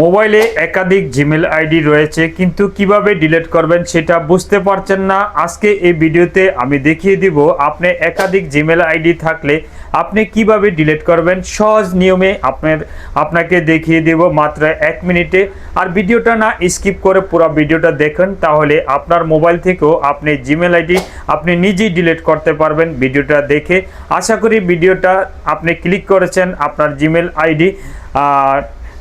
মোবাইলে একাধিক Gmail ID রয়েছে, কিন্তু কীভাবে ডিলিট করবেন সেটা বুঝতে পারছেন না। আজকে এই ভিডিওতে আমি দেখিয়ে দিব আপনি একাধিক জিমেল আইডি থাকলে আপনি কীভাবে ডিলিট করবেন। সহজ নিয়মে আপনার, আপনাকে দেখিয়ে দেব মাত্র এক মিনিটে। আর ভিডিওটা না স্কিপ করে পুরো ভিডিওটা দেখেন, তাহলে আপনার মোবাইল থেকেও আপনি জিমেল আইডি আপনি নিজেই ডিলিট করতে পারবেন ভিডিওটা দেখে। আশা করি ভিডিওটা আপনি ক্লিক করেছেন আপনার জিমেল আইডি।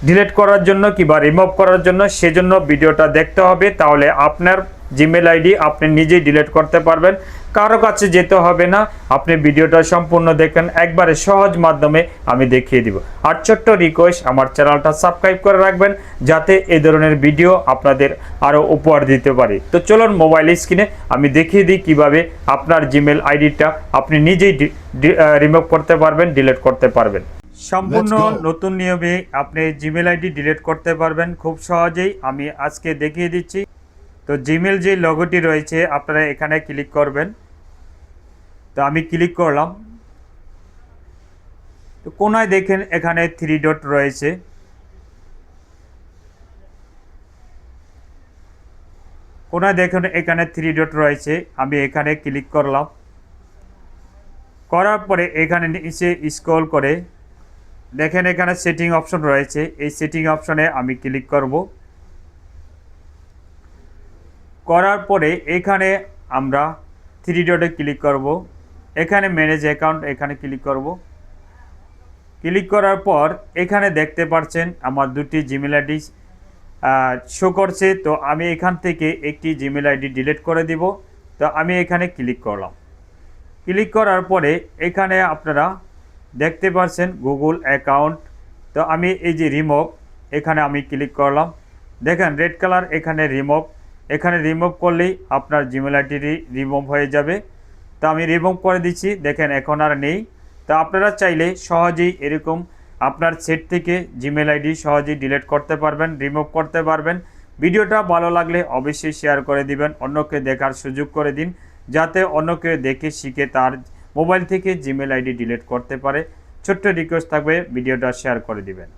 ডিলিট করার জন্য কিংবা রিমুভ করার জন্য সেজন্য ভিডিওটা দেখতে হবে। তাহলে আপনার জিমেল আইডি আপনি নিজেই ডিলেট করতে পারবেন। কারও কাছে যেতে হবে না। আপনি ভিডিওটা সম্পূর্ণ দেখেন। একবারে সহজ মাধ্যমে আমি দেখিয়ে দিব। আর ছোট্ট রিকোয়েস্ট আমার চ্যানেলটা সাবস্ক্রাইব করে রাখবেন যাতে এই ধরনের ভিডিও আপনাদের আরও উপহার দিতে পারি। তো চলুন মোবাইল স্ক্রিনে আমি দেখিয়ে দিই কীভাবে আপনার জিমেল আইডিটা আপনি নিজেই রিমুভ করতে পারবেন ডিলেট করতে পারবেন। সম্পূর্ণ নতুন নিয়মে আপনি জিমেল আইডি ডিলিট করতে পারবেন। খুব সহজেই আমি আজকে দেখিয়ে দিচ্ছি। তো জিমেল যে লগোটি রয়েছে আপনারা এখানে ক্লিক করবেন। তো আমি ক্লিক করলাম। তো কোনায় দেখেন এখানে থ্রি ডট রয়েছে। কোনায় দেখেন এখানে থ্রি ডট রয়েছে। আমি এখানে ক্লিক করলাম। করার পরে এখানে নিচে স্ক্রল করে দেখেন এখানে সেটিং অপশন রয়েছে। এই সেটিং অপশনে আমি ক্লিক করব। করার পরে এখানে আমরা থ্রি ডটে ক্লিক করব। এখানে ম্যানেজ অ্যাকাউন্ট এখানে ক্লিক করব। ক্লিক করার পর এখানে দেখতে পাচ্ছেন আমার দুটি জিমেল আইডি শো করছে। তো আমি এখান থেকে একটি জিমেল আইডি ডিলিট করে দিব। তো আমি এখানে ক্লিক করলাম। ক্লিক করার পরে এখানে আপনারা দেখতে পাচ্ছেন গুগল অ্যাকাউন্ট তো আমি এই যে রিমুভ এখানে আমি ক্লিক করলাম। দেখেন রেড কালার এখানে রিমুভ এখানে রিমুভ করলেই আপনার জিমেল আইডি রিমুভ হয়ে যাবে। তো আমি রিমুভ করে দিচ্ছি। দেখেন, এখন আর নেই। তো আপনারা চাইলে সহজেই এরকম আপনার সেট থেকে জিমেল আইডি সহজেই ডিলিট করতে পারবেন রিমুভ করতে পারবেন। ভিডিওটা ভালো লাগলে অবশ্যই শেয়ার করে দিবেন, অন্যকে দেখার সুযোগ করে দিন, যাতে অন্যকে দেখে শিখে তার মোবাইল থেকে জিমেল আইডি ডিলিট করতে পারে। ছোট্ট রিকোয়েস্ট থাকবে ভিডিওটা শেয়ার করে দিবেন।